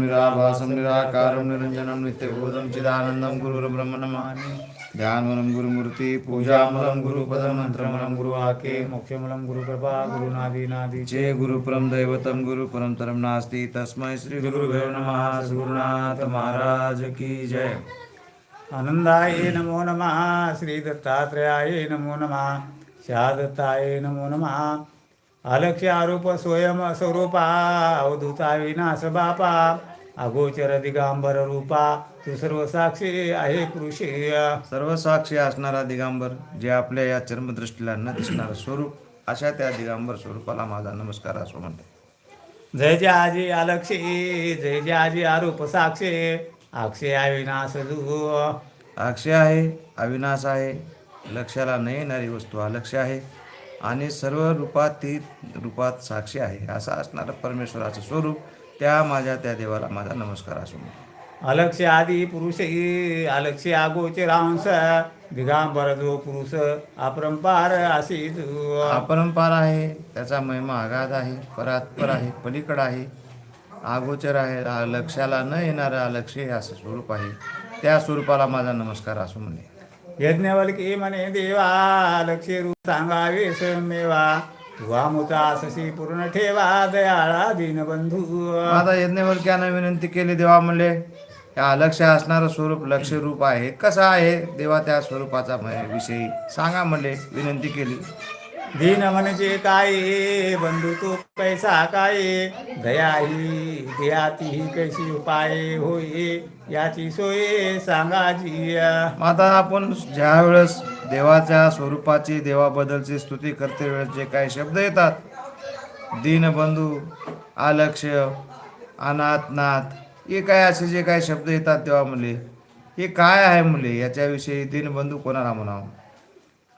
నిరాభాసం నిరాకారం నిరంజనం నిత్యభూతం చిదానందం గురు బ్రహ్మ నమామి. ధ్యానమలం గురుమూర్తి పూజామలం గురుపదం మంత్రమలం గురువాక్యే మోక్షమలం గురుప్రభా గురునాదీనాది చే గురుపురం దైవతం గురు పరంతరం నాస్తి తస్మై శ్రీ గురు నమ గురునాథ మహారాజ కీ జయ ఆనందాయ నమో నమ శ్రీ దత్తాత్రేయాయ నమో నమ శ్యాదత్తాయ నమో నమః. अलक्ष्य आरोप स्वयं स्वरूपा अवधूता विनाश बापा अगोचर दिगांबर रूपा तू सर्व साक्षी आहे कृषी सर्व साक्षी असणारा दिगांबर जे आपल्या या चर्मदृष्टीला न दिसणारं स्वरूप अशा त्या दिगांबर स्वरूपाला माझा नमस्कार असो म्हणते जय जय आजी अलक्षी जय जय आजी आरोप साक्षी अक्षय अविनाश दू अक्षय आहे अविनाश आहे लक्षाला न येणारी वस्तू अलक्ष्य आहे. आणि सर्व रूपात ती रूपात साक्षी आहे. असं असणारं परमेश्वराचं स्वरूप त्या माझ्या त्या देवाला माझा नमस्कार असो अलक्ष्य आदी पुरुष अलक्ष्य अगोचरांश दिगांबर जो पुरुष अपरंपार अशी अपरंपार आहे त्याचा महिमा आघात आहे परात्पर आहे पलीकड आहे. अगोचर आहे लक्षाला न येणारं अलक्ष्य हे असं स्वरूप आहे. त्या स्वरूपाला माझा नमस्कार असो म्हणे यज्ञवल्की म्हणे देवा लक्ष्य रूप सांगावे स्वयंमेवा. तुवा असशी पूर्ण ठेवा दयाळा दीनबंधू आता यज्ञवल्क्यानं विनंती केली देवा म्हणले या अलक्ष्य असणारं स्वरूप लक्ष्य रूप आहे. कसं आहे? देवा त्या स्वरूपाचा म- विषयी सांगा म्हणले विनंती केली. दीन म्हणजे काय? बंधू तो पैसा काय? दया ही दयाती ही कैसी उपाय होय याची सोय सांगा जिया. माता आपण ज्या वेळेस देवाच्या स्वरूपाची देवाबद्दलची स्तुती करते वेळेस जे काही शब्द येतात दीनबंधू आलक्ष अनाथनाथ हे काय असे जे काही शब्द येतात तेव्हा मुले? हे काय आहे मुले? याच्याविषयी दीनबंधू कोणाला म्हणावं?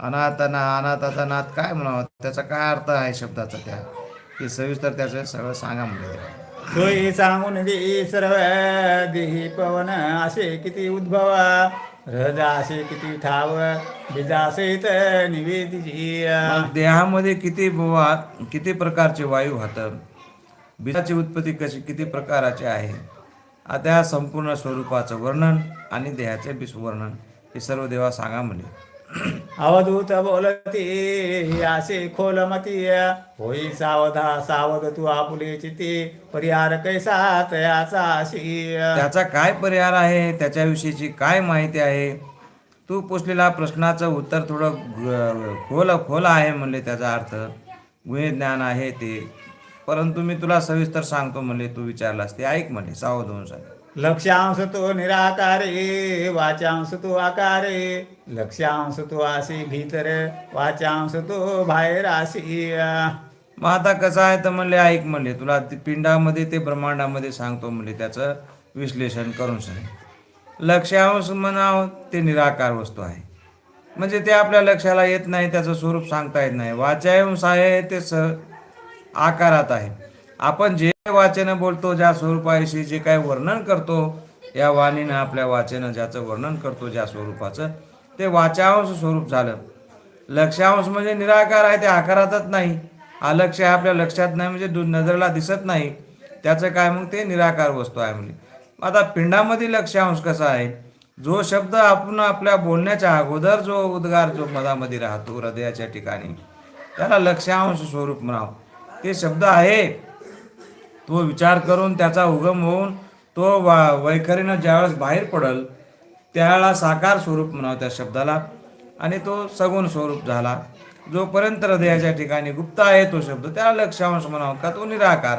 अनाथना अनाथाचा नाथ काय म्हणावं? त्याचा काय अर्थ आहे शब्दाचा त्या? हे सविस्तर त्याचं सगळं सांगा म्हणजे सोयी सांगून दे सर्व देही पवन असे किती उद्भव हृद असे किती ठाव बीजासहित निवेदी देहामध्ये किती बुवा किती प्रकारचे वायू वाहतं बीजाची उत्पत्ती कशी किती प्रकाराची आहे? आता संपूर्ण स्वरूपाचं वर्णन आणि देहाचे विस्वर्णन हे सर्व देवा सांगा म्हणजे अवधूत बोलते असे खोलमती होई सावधा सावध तू आपुले चिती. परिहार कैसा तयाचा अशी त्याचा काय परिहार आहे? त्याच्याविषयीची काय माहिती आहे? तू पुसलेला प्रश्नाचं उत्तर थोडं खोल खोल आहे म्हणले त्याचा अर्थ. गुहे ज्ञान आहे ते. परंतु मी तुला सविस्तर सांगतो म्हणले तू विचारलास ते. ऐक म्हणले सावध होऊन सांग. लक्ष्यांश तो निराकारे वाचांश तो आकारे. लक्षांश तो आसी भीतर वाचांश तो बाहेर अशी मग आता कसं आहे तर म्हणले ऐक म्हणले तुला पिंडामध्ये ते ब्रह्मांडामध्ये सांगतो म्हणले त्याचं विश्लेषण करून सांग. लक्ष्यांश म्हणावं ते निराकार वस्तू आहे. म्हणजे ते आपल्या लक्षाला येत नाही त्याचं स्वरूप सांगता येत नाही. वाचायंश आहे ते स आकारात आहे. आपण जे वाचन बोलतो ज्या स्वरूपाविषयी जे काही वर्णन करतो या वाणीनं आपल्या वाचन ज्याचं वर्णन करतो ज्या स्वरूपाचं ते वाचांश स्वरूप झालं. लक्षांश म्हणजे निराकार आहे ते आकारातच नाही. अलक्ष आहे आपल्या लक्षात नाही म्हणजे नजरेला दिसत नाही. त्याचं काय मग? ते निराकार वस्तू आहे म्हणजे. आता पिंडामध्ये लक्षांश कसा आहे? जो शब्द आपण आपल्या बोलण्याच्या अगोदर जो उद्गार जो मधामध्ये राहतो हृदयाच्या ठिकाणी त्याला लक्षांश स्वरूप म्हणावं. ते शब्द आहे. तो विचार करून त्याचा उगम होऊन तो वा वैखरीनं ज्यावेळेस बाहेर पडल त्यावेळेला साकार स्वरूप म्हणावं त्या शब्दाला. आणि तो सगुण स्वरूप झाला. जोपर्यंत हृदयाच्या ठिकाणी गुप्त आहे तो शब्द त्याला लक्षांश म्हणावं का तो निराकार?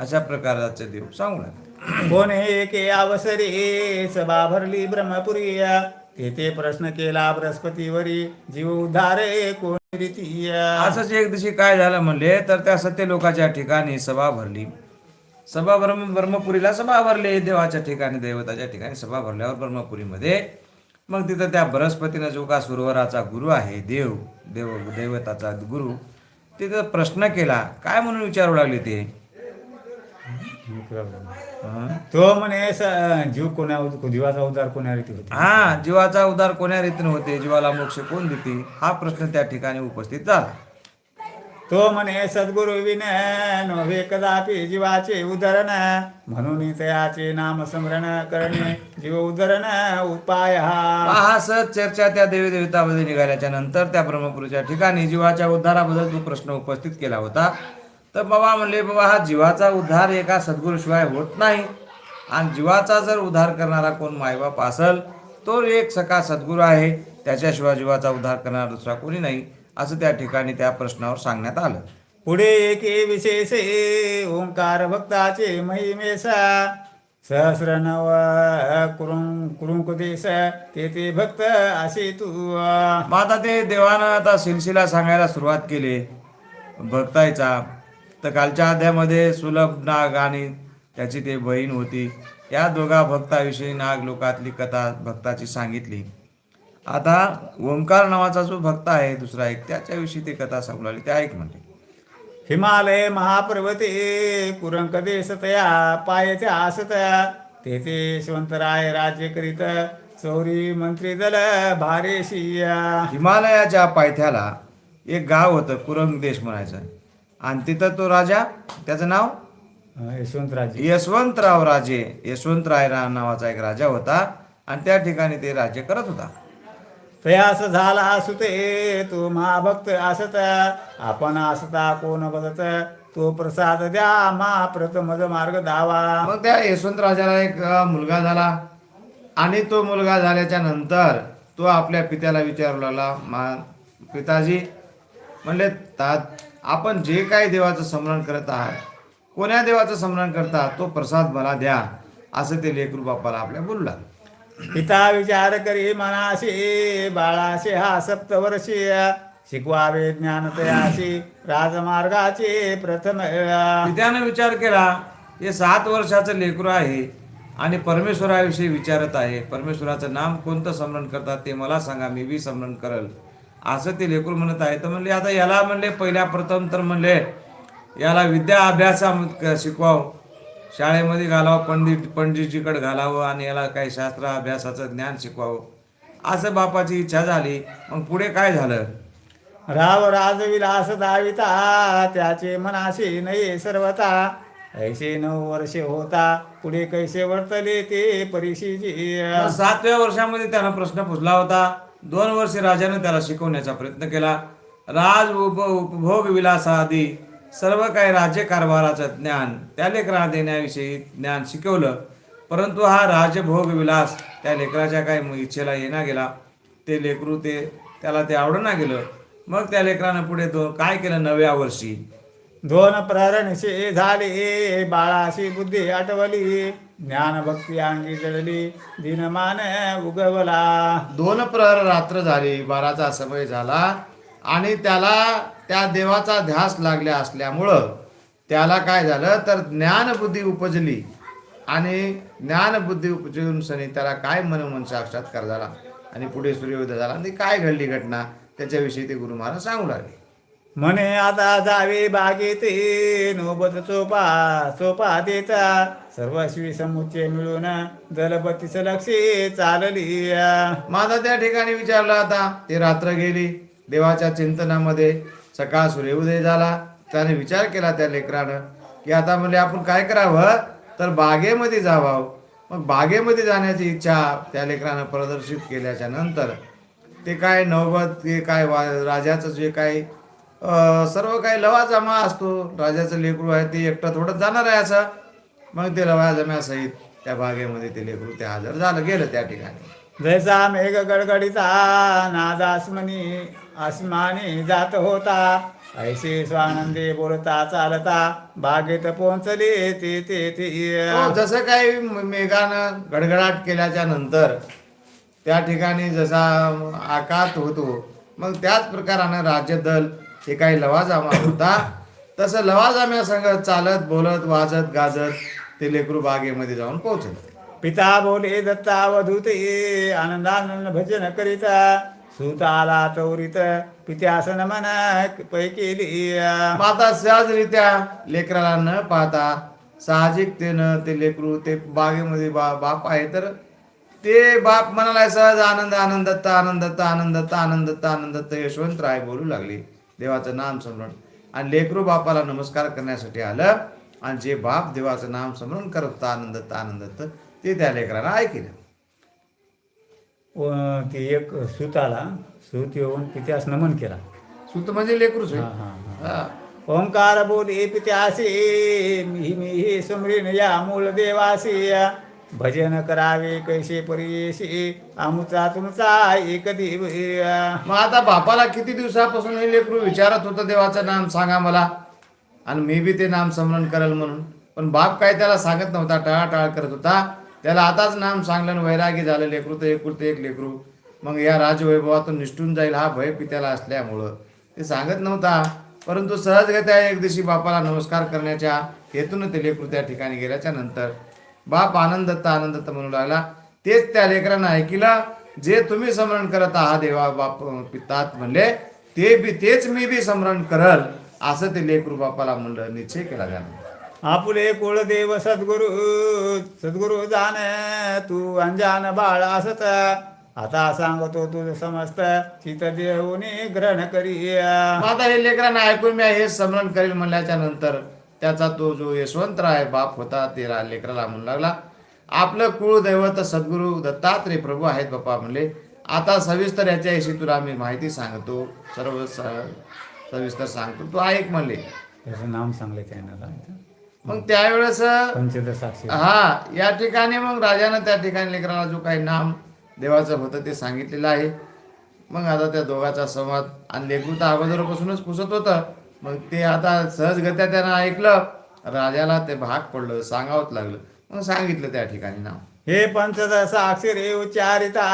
अशा प्रकारचे देव सांगू लागले. कोण एके अवसरे सभा भरली ब्रह्मपुरी तेथे प्रश्न केला बृहस्पतीवरी जीव उद्धारे कोण रीती असंच एक दिवशी काय झालं म्हणले तर त्या सत्य लोकाच्या ठिकाणी सभा भरली. सभा ब्रह्म ब्रह्मपुरीला सभा भरली देवाच्या ठिकाणी दैवताच्या ठिकाणी सभा भरल्यावर ब्रह्मपुरीमध्ये. मग तिथं त्या बृहस्पतीनं जो का सुरवराचा गुरु आहे देव देव दैवताचा गुरु तिथं प्रश्न केला. काय म्हणून विचारू लागले ते? हं? तो म्हणे जीव कोणा जीवाचा उद्धार कोणा रीती होते? हा जीवाचा उद्धार कोण्या रीतीने होते? जीवाला मोक्ष कोण देते? हा प्रश्न त्या ठिकाणी उपस्थित झाला. तो म्हणे सद्गुरु विन नव्हे कदापि जीवाचे उद्धरण म्हणून तयाचे नाम स्मरण करणे जीव उद्धरण उपाय हा. हा सहज चर्चा त्या देवी देवतामध्ये निघाल्याच्या नंतर त्या ब्रह्मपुरीच्या ठिकाणी जीवाच्या उद्धाराबद्दल तो प्रश्न उपस्थित केला होता तर बाबा म्हणले बाबा हा जीवाचा उद्धार एका सद्गुरूशिवाय होत नाही. आणि जीवाचा जर उद्धार करणारा कोण मायबाप असल तो एक सका सद्गुरू आहे. त्याच्याशिवाय जीवाचा उद्धार करणारा दुसरा कोणी नाही. असं त्या ठिकाणी त्या प्रश्नावर सांगण्यात आलं. पुढे एके विशेषे ओंकार भक्ताचे महिमेसा सहस्र नव कुरुं कुरुंकुदेश ते ते भक्त असे तू. मग आता ते देवानं आता सिलसिला सांगायला सुरुवात केली. भक्तायचा तर कालच्या अध्यामध्ये सुलभ नाग आणि त्याची ते बहीण होती. या दोघा भक्ताविषयी नाग लोकातली कथा भक्ताची सांगितली. आता ओंकार नावाचा जो भक्त आहे दुसरा एक त्याच्याविषयी ती कथा सांगू लागली. त्या ऐक म्हणते. हिमालय महापर्वते कुरंक देश तया पायच्या आसतया तेथे यशवंतराय राज्य करीत चौरी मंत्री दल भारेशिया हिमालयाच्या पायथ्याला एक गाव होतं कुरंग देश म्हणायचं. आणि तिथं तो राजा त्याचं नाव? यशवंतराजे. यशवंतराव राजे यशवंतराय नावाचा एक राजा होता. आणि त्या ठिकाणी ते राज्य करत होता. तयास झाला सुते तो महाभक्त असत आपण असता कोण बदत तो प्रसाद द्या मा प्रथम मार्ग दावा मग त्या यशवंत राजाला एक मुलगा झाला. आणि तो मुलगा झाल्याच्यानंतर तो आपल्या पित्याला विचारू लागला मा पिताजी म्हणले तात आपण जे काही देवाचं स्मरण करत आहात कोण्या देवाचं स्मरण करता तो प्रसाद मला द्या असं ते लेकरू बापाला आपल्या बोलू लागले. पिता विचार करी मनाशी बाळाशी हा सप्तवर्षी शिकवावे ज्ञान तयाशी राजमार्गाचे प्रथम. पित्यानं विचार केला हे सात वर्षाचं लेकरू आहे आणि परमेश्वराविषयी विचारत आहे. परमेश्वराचं नाम कोणतं स्मरण करतात ते मला सांगा मी बी स्मरण करल. असं ते लेकरू म्हणत आहे. तर म्हणले आता याला म्हणले पहिल्या प्रथम तर म्हणले याला विद्या अभ्यासा शिकवाव. शाळेमध्ये घालावं पंडित पंडितजीकडे घालावं आणि याला काही शास्त्र अभ्यासाचं ज्ञान शिकवावं. असं बापाची इच्छा झाली मग पुढे काय झालं? राव राजविलास दाविता त्याचे मनाशी नये सर्वता. ऐसे नऊ वर्षे होता पुढे कैसे वर्तले ते परिशीजी मग सातव्या वर्षामध्ये त्यानं प्रश्न पुसला होता. दोन वर्षे राजाने त्याला शिकवण्याचा प्रयत्न केला. राज उप उपभोग विलासाआदी सर्व काही राज्य कारभाराचं ज्ञान त्या लेकराला देण्याविषयी ज्ञान शिकवलं परंतु हा राजभोग विलास त्या लेकराच्या काही इच्छेला येना गेला. ते लेकरू ते त्याला ते आवडना गेलं. मग त्या लेकरानं पुढे तो काय केलं नव्या वर्षी? दोन प्रहरणशे झाले बाळाशी बुद्धी आठवली ज्ञान भक्ती अंगी जळली दिनमान उगवला. दोन प्रहर रात्र झाली बाराचा समय झाला आणि त्याला त्या देवाचा ध्यास लागल्या असल्यामुळं त्याला काय झालं? तर ज्ञानबुद्धी उपजली. आणि ज्ञानबुद्धी उपजून सनी त्याला काय मनोमन साक्षात्कार झाला? आणि पुढे सूर्योदय झाला. आणि काय घडली घटना? त्याच्याविषयी ते गुरु महाराज सांगू लागले. म्हणे आता जावे बागेते नोबत चोपा चोपा देता. सर्वस्वी समुच्चय मिळून दलपतीच लक्षे चालली माझा त्या ठिकाणी विचारलं आता. ते रात्र गेली. देवाच्या चिंतनामध्ये सकाळ सूर्योदय झाला. त्याने विचार केला त्या लेकरानं की आता म्हणजे आपण काय करावं? तर बागेमध्ये जावं. मग बागेमध्ये जाण्याची इच्छा त्या लेकरानं प्रदर्शित केल्याच्यानंतर ते काय नवबत ते काय वा राजाचं जे काही सर्व काही लवाजमा असतो. राजाचं लेकरू आहे ते एकटं थोडं जाणार आहे असं. मग ते लवाजम्यासहित त्या बागेमध्ये ते लेकरू ते हजर झालं गेलं त्या ठिकाणी. जैसा मेघ गडगडीचा नादास्मनी आसमनी जात होता। ऐसे स्वानंदे बोलता चालता बागेत पोहोचले ते ते ते. हो, जसं काही मेघानं गडगडाट केल्याच्यानंतर त्या ठिकाणी जसा आकात होतो मग त्याच प्रकारानं राज्यदल हे काही लवाजामा होता. तसं लवाजाम्या संग चालत बोलत वाजत गाजत ते लेकरू बागेमध्ये जाऊन पोहोचले. पिता बोले दत्ता वधूते आनंदानंद भजन करीता. सुत आला चौरीत पित्यासन मन पै केली माता सहजरित्या लेकराला न पाहता साहजिकतेनं ते लेकरू ते बागेमध्ये बा बाप आहे तर ते बाप म्हणाला सहज आनंद आनंदत्त आनंदत्त आनंदत्त आनंदत्त आनंदत्त यशवंत राय बोलू लागली. देवाचं नाम स्मरण. आणि लेकरू बापाला नमस्कार करण्यासाठी आलं आणि जे बाप देवाचं नाम स्मरण करत होता आनंदत आनंदत ते त्या लेकराला ऐकलं. व ते एक सूत आला. सूत येऊन पित्यास नमन केला. सुत म्हणजे लेकरूच. हा, हा, हा. ओंकार बोले पित्यासी मी मी सुमरीन या देवासी भजन करावे कैसे परियेशी आमुचा तुमचा एक देव मग आता बापाला किती दिवसापासून हे लेकरू विचारत होतं देवाचं नाम सांगा मला? आणि मी बी ते नाम स्मरण करेल म्हणून. पण बाप काय त्याला सांगत नव्हता टाळाटाळ करत होता. त्याला आताच नाम सांगलं आणि वैरागी झालं लेकरू तर एकुलत एक लेकरू. मग या राजवैभवातून निष्ठून जाईल हा भय पित्याला असल्यामुळं. ते सांगत नव्हता परंतु सहजगत्या एक दिवशी बापाला नमस्कार करण्याच्या हेतून ते लेकरू त्या ठिकाणी गेल्याच्यानंतर. बाप आनंदत्त आनंदत्त म्हणू लागला तेच त्या लेकरांना ऐकिलं जे तुम्ही स्मरण करत आहात देवा बाप पितात म्हणले ते बी तेच मी बी स्मरण करल असं ते लेकरू बापाला म्हणलं निश्चय केला जाणार आपुले कुळदेव सद्गुरु सद्गुरु जाण तू अंजान बाळ असत. आता सांगतो तुझ समस्त चित देऊनी ग्रहण करी आता हे लेकरांना ऐकून मी हे स्मरण करेल म्हणल्याच्या नंतर त्याचा तो जो यशवंतराय बाप होता ते लेकराला म्हणू लागला आपलं कुळदैवत सद्गुरू दत्तात्रय प्रभू आहेत बाप्पा म्हणले. आता सविस्तर याच्याविषयी तुला मी माहिती सांगतो सर्व सविस्तर सांगतो. तू ऐक म्हणले. त्याचं नाम सांगले त्यांना मग त्यावेळेस हा या ठिकाणी मग राजानं त्या ठिकाणी लेकराला जो काही नाम देवाचं होतं ते सांगितलेलं आहे. मग आता त्या दोघाचा संवाद आणि लेकरू तर अगोदरपासूनच पुसत होतं. मग ते आता सहजगत्या त्यानं ऐकलं. राजाला ते भाग पडलं सांगावंच लागलं. मग सांगितलं त्या ठिकाणी नाव हे पंचदश अक्षरे उच्चारिता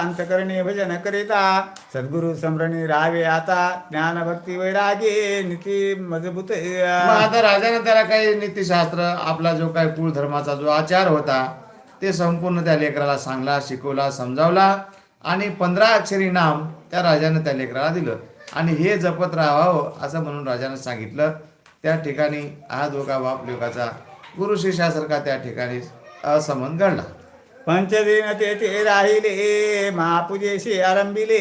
अंतकरणे भजन करिता सद्गुरु समरणी राहावे आता ज्ञान भक्ती वैरागी नीती मजबूत आता राजानं त्याला काही नीतीशास्त्र आपला जो काही कुळ धर्माचा जो आचार होता ते संपूर्ण त्या लेकराला सांगला शिकवला समजावला. आणि पंधरा अक्षरी नाम त्या राजानं त्या लेकराला दिलं. आणि हे जपत राहावं असं म्हणून राजानं सांगितलं. त्या ठिकाणी हा धोका बाप लोकाचा गुरु शिष्यासारखा त्या ठिकाणी असंबंध घडला पंचदिन तेथे राहिले महापूजेशी आरंभिले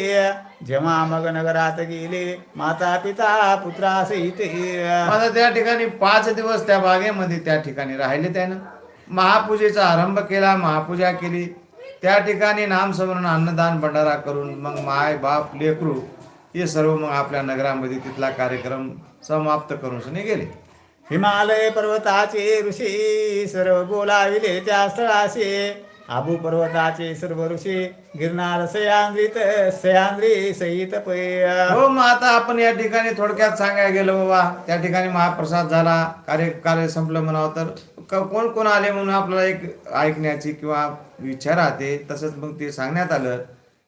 जेव्हा मग नगरात गेले माता पिता पुत्रासहित आता त्या ठिकाणी पाच दिवस त्या बागेमध्ये त्या ठिकाणी राहिले त्यानं। महापूजेचा आरंभ केला महापूजा केली। त्या ठिकाणी नामस्मरण अन्नदान भंडारा करून मग माय बाप लेकरू हे सर्व मग आपल्या नगरामध्ये तिथला कार्यक्रम समाप्त करून सनी गेले। हिमालय पर्वताचे ऋषी सर्व बोलाविले त्या स्थळाशी. आबू पर्वताचे सर्व ऋषी गिरनार सयांद्रित सयांद्री सहित पै हो मग आता आपण या ठिकाणी थोडक्यात सांगायला गेलो बाबा. त्या ठिकाणी महाप्रसाद झाला कार्य कार्य संपलं म्हणावं तर. क- कोण कोण आले म्हणून आपल्याला एक ऐकण्याची किंवा इच्छा राहते तसंच मग ते सांगण्यात आलं.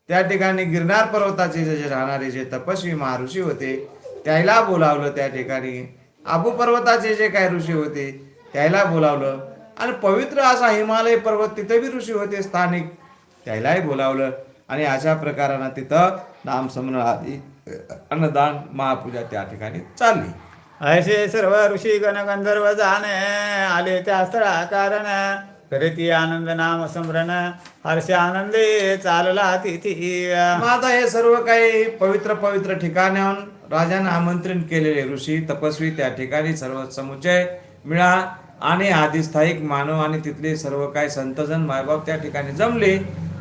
त्या ठिकाणी गिरनार पर्वताचे जे जे राहणारे जे तपस्वी महाऋषी होते त्याला बोलावलं त्या ठिकाणी. आबू पर्वताचे जे काही ऋषी होते त्याला बोलावलं. आणि पवित्र असा हिमालय पर्वत तिथे बी ऋषी होते स्थानिक. त्यालाही बोलावलं. आणि अशा प्रकारानं तिथं नामस्मरण आदी अन्नदान महापूजा त्या ठिकाणी चालली. असे सर्व ऋषी गण गंधर्व जाणे आले त्या स्थळा कारण करीती आनंद नाम स्मरण हर्ष आनंदे चालला तिथी. आता हे सर्व काही पवित्र पवित्र ठिकाणाहून राजाने आमंत्रण केलेले ऋषी तपस्वी त्या ठिकाणी सर्व समुच्चय मिळा आणि आदिस्थायिक मानव आणि तिथले सर्व काही संतजन मायबाप त्या ठिकाणी जमले.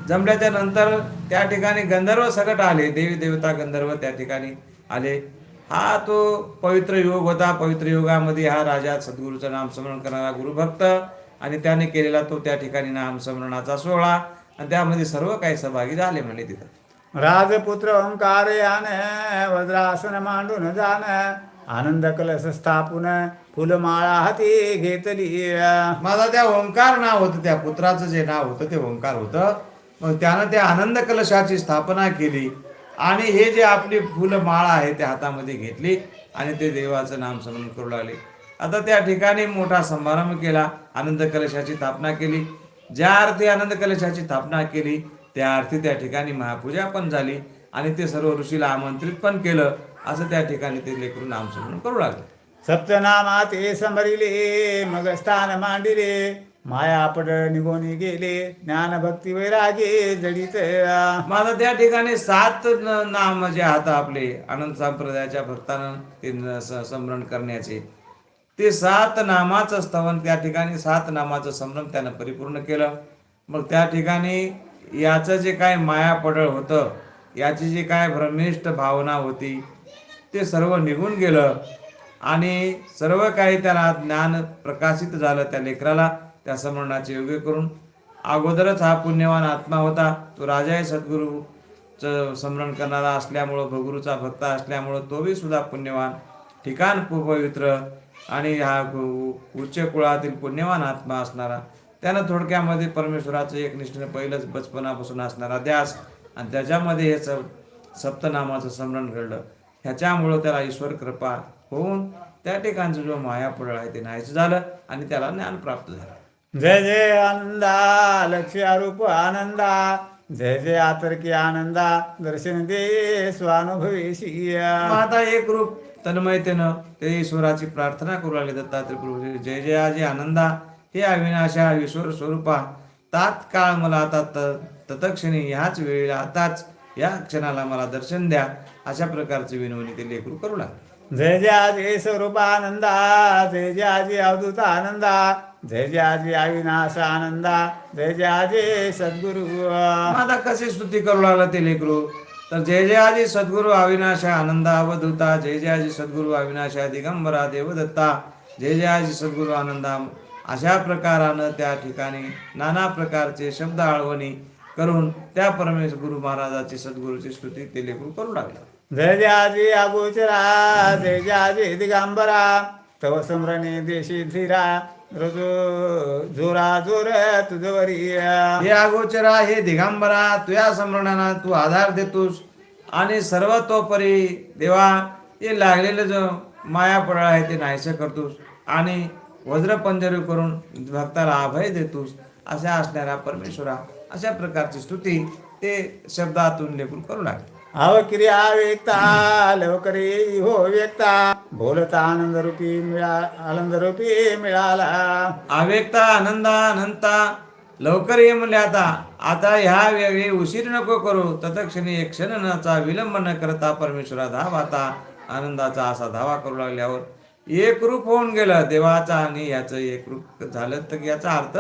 जमल्याच्या नंतर त्या ठिकाणी गंधर्व सगट आले. देवी देवता गंधर्व त्या ठिकाणी आले. हा तो पवित्र योग होता. पवित्र योगामध्ये हा राजा सद्गुरूचं नामस्मरण करणारा गुरुभक्त आणि त्याने केलेला तो त्या ठिकाणी नामस्मरणाचा सोहळा. आणि त्यामध्ये सर्व काही सहभागी झाले म्हणे तिथं. राजपुत्र ओंकार यान वज्रासन मांडून जाण आनंद कलश स्थापून फुलमाळा हाती घेतली माझा त्या ओंकार नाव होतं त्या पुत्राचं जे नाव होतं ते ओंकार होतं. मग त्यानं त्या आनंद कलशाची स्थापना केली आणि हे जे आपली फुलमाळा आहे त्या हातामध्ये घेतली आणि ते देवाचं नाम स्मरण करू लागले. आता त्या ठिकाणी मोठा समारंभ केला आनंद कलशाची स्थापना केली. ज्या अर्थी आनंद कलशाची स्थापना केली त्या अर्थी त्या ठिकाणी महापूजा पण झाली आणि ते सर्व ऋषीला आमंत्रित पण केलं. असं त्या ठिकाणी ते लेकरू नामस्मरण करू लागले. सप्तनामा ते समरिले मग स्थान मांडिले माया पड निघून गेले ज्ञान भक्ती वैरागे जडीत आता त्या ठिकाणी सात नाम जे आहेत आपले आनंद संप्रदायाच्या भक्तानं ते न- स- स्मरण करण्याचे. ते सात नामाचं स्तवन त्या ठिकाणी सात नामाचं स्मरण त्यानं परिपूर्ण केलं. मग त्या ठिकाणी याचं जे काय माया पडळ होतं याची जी काय भ्रमिष्ठ भावना होती ते सर्व निघून गेलं आणि सर्व काही त्याला ज्ञान प्रकाशित झालं त्या लेकराला. त्या समरणाचे योग्य करून अगोदरच हा पुण्यवान आत्मा होता. तो राजाही सद्गुरूचं स्मरण करणारा असल्यामुळं भगुरूचा भक्त असल्यामुळं तो बी सुद्धा पुण्यवान. ठिकाण पवित्र आणि हा उच्च कुळातील पुण्यवान आत्मा असणारा. त्यानं थोडक्यामध्ये परमेश्वराचं एकनिष्ठेनं पहिलंच बचपनापासून असणारा ध्यास आणि त्याच्यामध्ये हे सब सप्तनामाचं स्मरण घडलं. ह्याच्यामुळं त्याला ईश्वर कृपा होऊन त्या ठिकाणचं जो मायापडळ आहे ते नाहीचं झालं आणि त्याला ज्ञान प्राप्त झालं. जय जय आनंदा लक्ष्य रूप आनंदा. जय जय आतर्की आनंदा दर्शन दे स्वानुभवेशी मग आता एक रूप तन्मयतेनं ते ईश्वराची प्रार्थना करू लागले दत्तात्रय जय जय आजी आनंदा. हे अविनाशा ईश्वर स्वरूपा. तात्काळ मला आता त- तत्क्षणी ह्याच वेळेला आताच या क्षणाला मला दर्शन द्या अशा प्रकारची विनवणी ते लेकरू करू लागले. जय जय आजी स्वरूप आनंदा जय जय आजी अवधूत आनंदा जय जय आजी अविनाश आनंदा जय जय आजी सद्गुरु. आता कशी स्तुती करू लागला ते लेकरू? तर जय जय आजी सद्गुरू अविनाशा आनंदा अवधूता जय जय आजी सद्गुरू अविनाशा दिगंबरा देवदत्ता जय जय आजी सद्गुरू आनंदा अशा प्रकारानं त्या ठिकाणी नाना प्रकारचे शब्द आळवणी करून त्या परमेश गुरु महाराजाची सद्गुरूची स्तुती ते लेकरू करू लागलं. जय जय आजी अगोचरा जय दिगंबरा तव समरणे देशी धीरा रोजो जोरा जोर तुझवरी हे अगोचरा हे दिगंबरा तुया स्मरणाना तू आधार देतोस आणि सर्वतोपरी देवा हे लागलेलं जो माया पडळ आहे ते नाहीसं करतोस आणि वज्रपंजरी करून भक्ताला अभय देतोस अशा असणाऱ्या परमेश्वरा अशा प्रकारची स्तुती ते शब्दातून लेखून करू लागले. अव क्रिया व्यक्ता लवकरी हो व्यक्ता बोलता आनंद रूपी मिळा आनंद रूपी मिळाला. अव्यक्ता आनंदा अनंता लवकर ये म्हणले आता आता ह्या वेळी उशीर नको करू तत्क्षणी एक क्षणाचा विलंब न करता परमेश्वरा धाव आता आनंदाचा असा धावा करू लागल्यावर एक रूप होऊन गेलं देवाचा आणि याचं एक रूप झालं. तर याचा अर्थ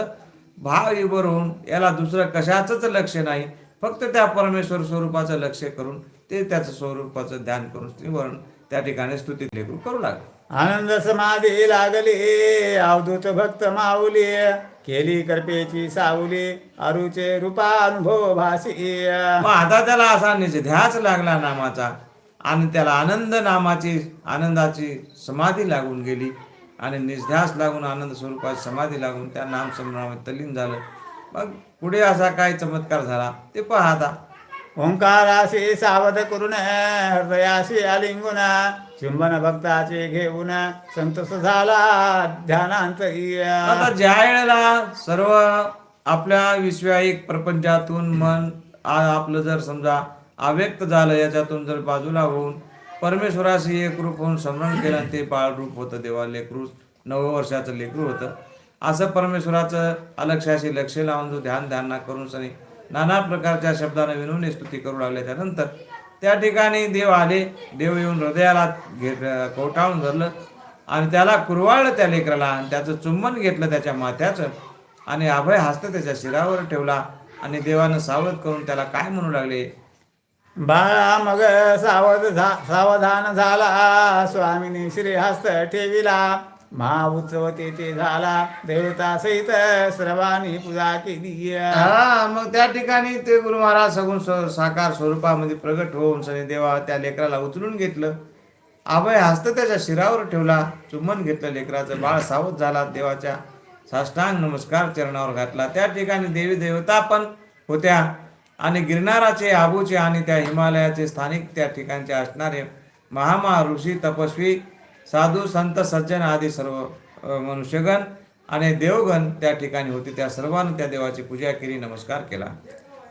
भाव इबर होऊन याला दुसरं कशाचंच लक्ष नाही. फक्त त्या परमेश्वर स्वरूपाचं लक्ष करून ते त्याचं स्वरूपाचं ध्यान करून वर्ण त्या ठिकाणी स्तुती लेकरू करू लागले. आनंद समाधी लागली अवधूत भक्त माऊली केली कर्पेची सावली अरुचे रूपानुभव भासी मग आता त्याला असा निज ध्यास लागला नामाचा. आणि त्याला आनंद नामाची आनंदाची समाधी लागून गेली. आणि निध्यास लागून आनंद स्वरूपाची समाधी लागून त्या नाम संभ्रमात तल्लीन झालं. मग पुढे असा काय चमत्कार झाला. ते पहा आता. ओंकाराशी सावध करून हृदयाशी आलिंगुन चुंबन भक्ताचे घेऊन संतोष झाला ध्यानांतरी आता ज्या वेळेला सर्व आपल्या विश्वायिक प्रपंचातून मन आपलं जर समजा अव्यक्त झालं याच्यातून जर बाजूला होऊन परमेश्वराशी एकरूप होऊन स्मरण केलं ते बाळरूप होतं. देवा लेकरू नव वर्षाचं लेकरू होतं. असं परमेश्वराचं अलक्षाशी लक्ष लावून जो ध्यान ध्यान करून सनी नाना प्रकारच्या शब्दाने विनून स्तुती करू लागल्या त्यानंतर त्या ठिकाणी देव आले. देव येऊन हृदयाला घे कोटाळून धरलं आणि त्याला कुरवाळलं त्या लेकराला आणि त्याचं चुंबन घेतलं त्याच्या माथ्याचं आणि अभय हस्त त्याच्या शिरावर ठेवला आणि देवानं सावध करून त्याला काय म्हणू लागले? बाळा मग सावध झा सावधान झाला. स्वामीने श्रीहस्त ठेविला. महा तेथे झाला. देवता सहित सर्वांनी पूजा केली. हा मग त्या ठिकाणी ते गुरु महाराज सगुण स्व- साकार स्वरूपामध्ये प्रगट होऊन सनी देवा त्या लेकराला उचलून घेतलं. अभय हस्त त्याच्या शिरावर ठेवला. चुंबन घेतलं लेकराचं. बाळ सावध झाला. देवाच्या साष्टांग नमस्कार चरणावर घातला. त्या ठिकाणी देवी देवता पण होत्या. आणि गिरनाराचे आबूचे आणि त्या हिमालयाचे स्थानिक त्या ठिकाणचे असणारे महामा ऋषी तपस्वी साधू संत सज्जन आदी सर्व मनुष्यगण आणि देवगण त्या ठिकाणी होते. त्या सर्वांनी त्या देवाची पूजा केली नमस्कार केला.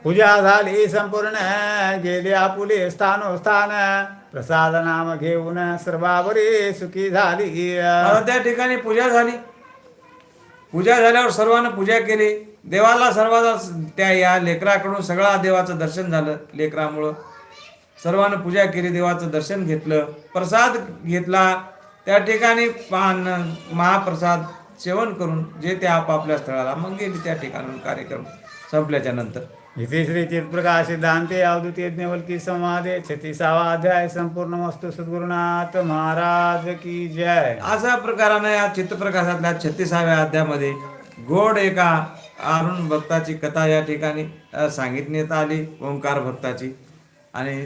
पूजा झाली संपूर्ण गेले आपुले स्थानोस्थान प्रसाद नाम घेऊन सर्वावरी सुखी झाली. त्या ठिकाणी पूजा झाली. पूजा झाल्यावर सर्वांना पूजा केली. देवाला सर्वांना त्या या लेकराकडून सगळा देवाचं दर्शन झालं लेकरामुळं. सर्वांना पूजा केली देवाचं दर्शन घेतलं प्रसाद घेतला. त्या ठिकाणी पान महाप्रसाद सेवन करून जे ते आपापल्या स्थळाला मग गेली त्या ठिकाणून कार्यक्रम संपल्याच्या नंतर. इथे श्री चित्प्रकाश सिद्धांते अवधूत यज्ञवल्की संवादे छत्तीसावा अध्याय संपूर्ण वस्तू सद्गुरुनाथ महाराज की जय. अशा प्रकाराने या चित्तप्रकाशातल्या छत्तीसाव्या अध्यामध्ये गोड एका अरुण भक्ताची कथा या ठिकाणी सांगितण्यात आली ओंकार भक्ताची. आणि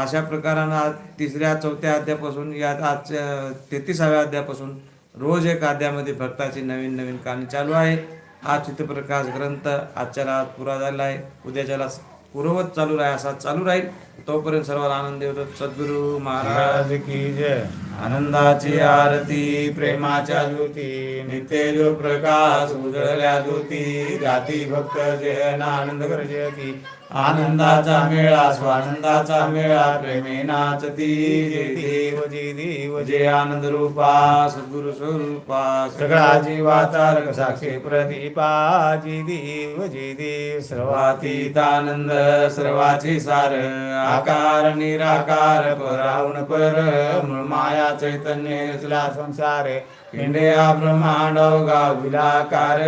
अशा प्रकारानं आज तिसऱ्या चौथ्या अध्यापासून या आजच्या तेहतीसाव्या अध्यापासून रोज एक अध्यामध्ये भक्ताची नवीन नवीन कहाणी चालू आहे. हा चित्रप्रकाश ग्रंथ आजच्याला आज पुरा झालेला आहे. उद्याच्याला पूर्ववत चालू राहील असा चालू राहील. तोपर्यंत सर्वांना आनंद सद्गुरु महाराज की जय. आनंदाची आरती प्रेमाच्या ज्योती नित्य जो प्रकाश उजळल्या ज्योती जाती भक्त जय आनंद करजती आनंदाचा मेळा स्वानंदाचा मेळा प्रेमे नाचती देव जी देव जय आनंद रूपा सद्गुरु स्वरूपा सगळा जीवाचा रंग साक्षी प्रदीपा जी देव जी देव सर्वातीत आनंद सर्वाची सार आकार निराकार परावण पर मूळ माया चैतन्य संसार. इंडिया ब्रह्मांड गाविलाकार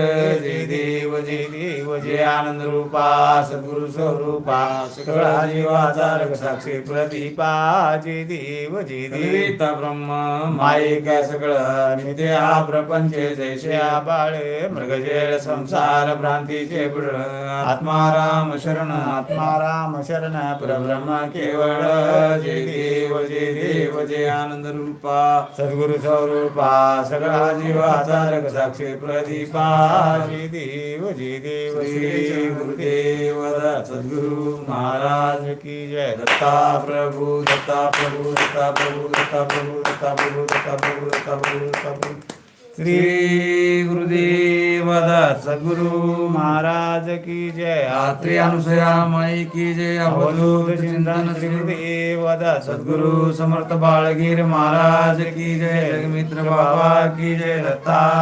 जय देव जय देव जय आनंद रूपा सद्गुरु स्वरूपा सगळा जीवाचा रग साक्षी प्रदीपा जय देव जय देव ब्रह्म माईक सगळं नित्य हा प्रपंच जैसे बाळ मृगजेळ संसार भ्रांतीचे बुड आत्माराम शरण आत्मा राम शरण परब्रह्म केवळ। जय देव जय देव जय आनंद रूपा सद्गुरु स्वरूपा सगळा जीवाचारक साक्षी प्रदीपा जी देव जी देव श्री गुरुदेव सद्गुरु महाराज की जय. दत्ता प्रभू दत्ता प्रभू दत्ता प्रभू दत्ता प्रभू दत्ता प्रभू दत्ता प्रभू दत्ता प्रभू दत्ता प्रभू श्री गुरुदेव सद्गुरु महाराज की जय। आत्री अनुसया माई की जय। अवधूत चिंतन श्री देव सद्गुरु समर्थ बाळगीर महाराज की जय। मित्र बाबा की जय। दत्ता